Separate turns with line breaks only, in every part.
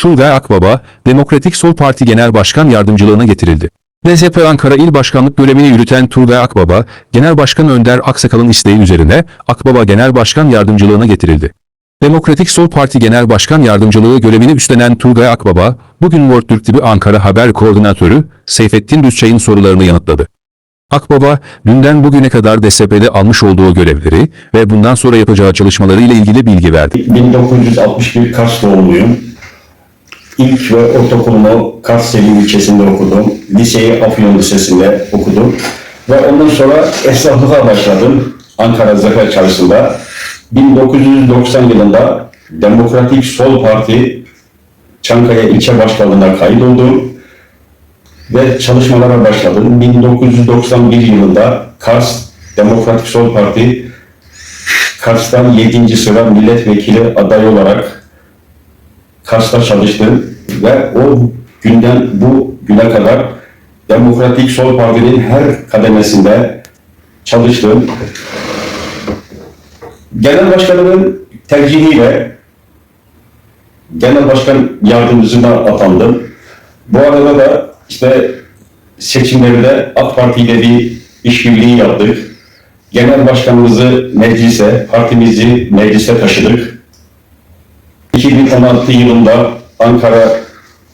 Turgay Akbaba, Demokratik Sol Parti Genel Başkan Yardımcılığına getirildi. DSP Ankara İl Başkanlık görevini yürüten Turgay Akbaba, Genel Başkan Önder Aksakal'ın isteği üzerine Akbaba Genel Başkan Yardımcılığına getirildi. Demokratik Sol Parti Genel Başkan Yardımcılığı görevini üstlenen Turgay Akbaba, bugün World Türk TV Ankara Haber Koordinatörü Seyfettin Düzçay'ın sorularını yanıtladı. Akbaba, dünden bugüne kadar DSP'de almış olduğu görevleri ve bundan sonra yapacağı çalışmaları ile ilgili bilgi verdi.
1961 Kars doğumluyum. İlk ve ortaokulumu Kars Selim ilçesinde okudum. Liseyi Afyon Lisesi'nde okudum. Ve ondan sonra esnaflığa başladım. Ankara Zafer Çarşısı'nda. 1990 yılında Demokratik Sol Parti Çankaya İlçe Başkanlığı'na kaydoldum ve çalışmalara başladım. 1991 yılında Kars Demokratik Sol Parti Kars'tan 7. sıra milletvekili aday olarak Kars'ta çalıştım ve o günden bu güne kadar Demokratik Sol Parti'nin her kademesinde çalıştım. Genel Başkanımın tercihiyle Genel Başkan Yardımcısına atandım. Bu arada da işte seçimlerde AK Parti ile bir işbirliği yaptık. Genel başkanımızı meclise, partimizi meclise taşıdık. 2016 yılında Ankara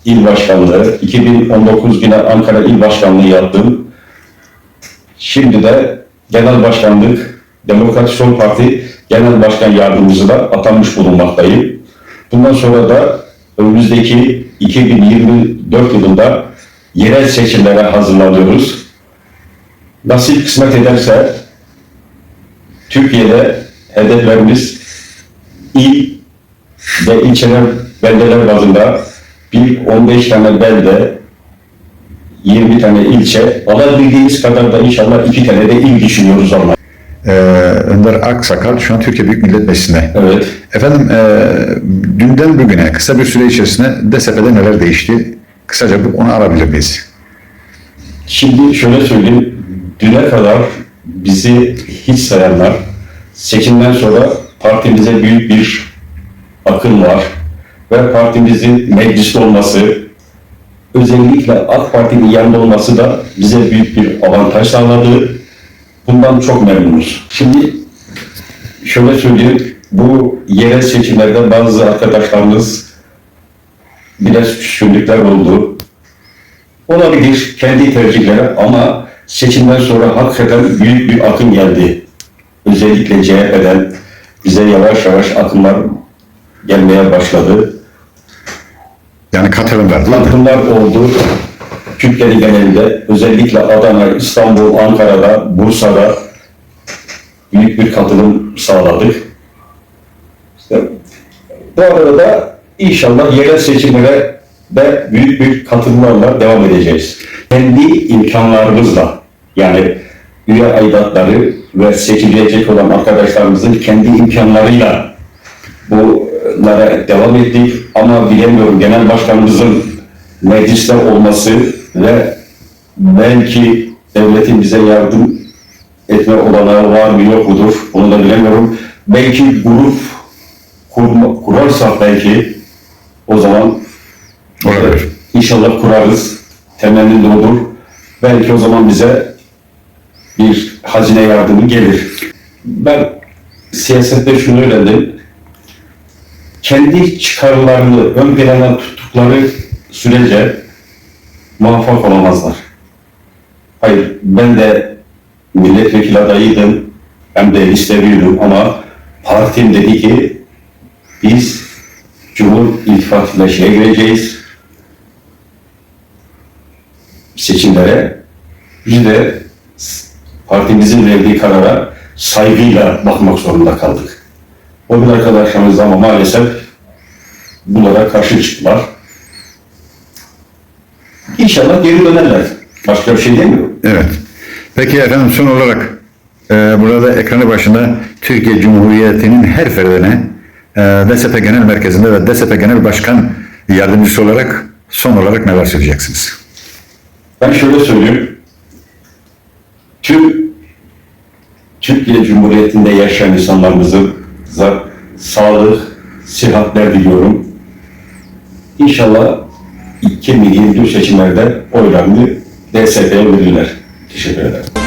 İl Başkanlığı, 2019 yine Ankara İl Başkanlığı yaptım. Şimdi de Genel Başkanlık, Demokratik Sol Parti Genel Başkan Yardımcısı da atanmış bulunmaktayım. Bundan sonra da önümüzdeki 2024 yılında yerel seçimlere hazırlanıyoruz. Nasip kısmet ederse Türkiye'de hedeflerimiz il ve ilçeler, beldeler bazında bir 15 tane belde, 20 tane ilçe, alabildiğimiz kadar da inşallah iki tane de il düşünüyoruz ama.
Ee, Önder Aksakal şu an Türkiye Büyük Millet Meclisi'nde.
Evet.
Efendim e, dünden bugüne kısa bir süre içerisinde DSP'de neler değişti? Kısaca bir onu alabilir miyiz?
Şimdi şöyle söyleyeyim, düne kadar bizi hiç sayanlar, seçimden sonra partimize büyük bir akım var ve partimizin mecliste olması, özellikle AK Parti'nin yanında olması da bize büyük bir avantaj sağladı. Bundan çok memnunuz. Şimdi şöyle söyleyeyim, bu yerel seçimlerde bazı arkadaşlarımız biraz küskünlükler oldu. Olabilir kendi tercihleri ama seçimden sonra hakikaten büyük bir akım geldi. Özellikle CHP'den bize yavaş yavaş akımlar gelmeye başladı.
Var değil mi?
Oldu. Türkiye'nin genelinde özellikle Adana, İstanbul, Ankara'da, Bursa'da büyük bir katılım sağladık. İşte bu arada da inşallah yerel seçimlere de büyük bir katılımlarla devam edeceğiz. Kendi imkanlarımızla yani üye aidatları ve seçilecek olan arkadaşlarımızın kendi imkanlarıyla bunlara devam ettik ama bilemiyorum genel başkanımızın mecliste olması ve belki devletin bize yardım etme olanağı var mı yok mudur onu da bilemiyorum. Belki grup kurma, kurarsak belki o zaman
Olabilir.
inşallah kurarız. Temennim de olur. Belki o zaman bize bir hazine yardımı gelir. Ben siyasette şunu öğrendim. Kendi çıkarlarını ön plana tuttukları sürece muvaffak olamazlar. Hayır, ben de milletvekili adayıydım. Hem de listeliydim ama partim dedi ki biz Cumhur İttifakı'yla şeye gireceğiz. Seçimlere. Biz de partimizin verdiği karara saygıyla bakmak zorunda kaldık. O gün arkadaşlarımız ama maalesef bunlara karşı çıktılar. İnşallah geri dönerler. Başka bir şey demiyorum.
Evet. Peki efendim son olarak e, burada ekranı başında Türkiye Cumhuriyeti'nin her ferdine e, DSP Genel Merkezi'nde ve DSP Genel Başkan Yardımcısı olarak son olarak neler söyleyeceksiniz?
Ben şöyle söyleyeyim. Tüm Türkiye Cumhuriyeti'nde yaşayan insanlarımıza sağlık, sıhhatler diliyorum. İnşallah 2024 seçimlerde oylarını DSP'ye verirler. Teşekkür ederim.